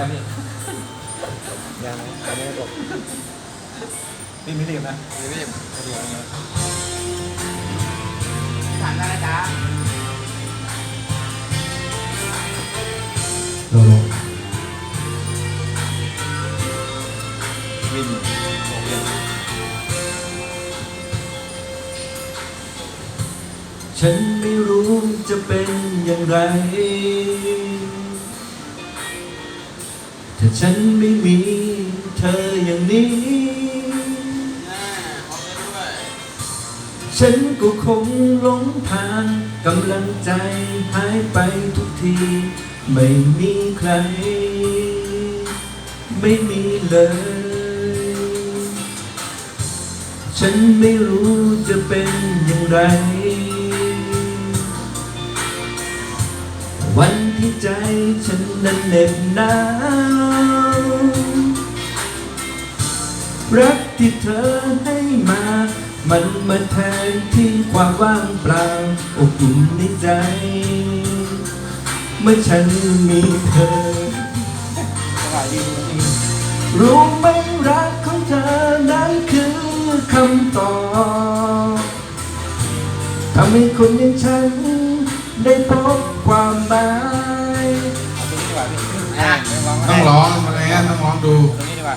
แล้วพี่ยังไหมตอนนี้จบพี่ไม่รีบนะรีบรีบไม่รีบนะผ่านได้นะจ๊ะโลโลวินโอเคฉันไม่รู้จะเป็นอย่างไร ถ้าฉันไม่มีเธออย่างนี้ ฉันก็คงหลงทางกำลังใจหายไปทุกที ไม่มีใคร ไม่มีเลย ฉันไม่รู้จะเป็นอย่างไร วันที่ใจฉันนั้นเหน็บหนาว รักที่เธอให้มา มันมาแทนที่ความว่างเปล่าอบอุ่นในใจ เมื่อฉันมีเธอ รู้ไหมรักของเธอนั้นคือคำตอบทำให้คนอย่างฉันได้พบความหมายต้อะไม่ร้องต้องร้องมาแล้วต้องร้องดู ตรงนี้ดีกว่า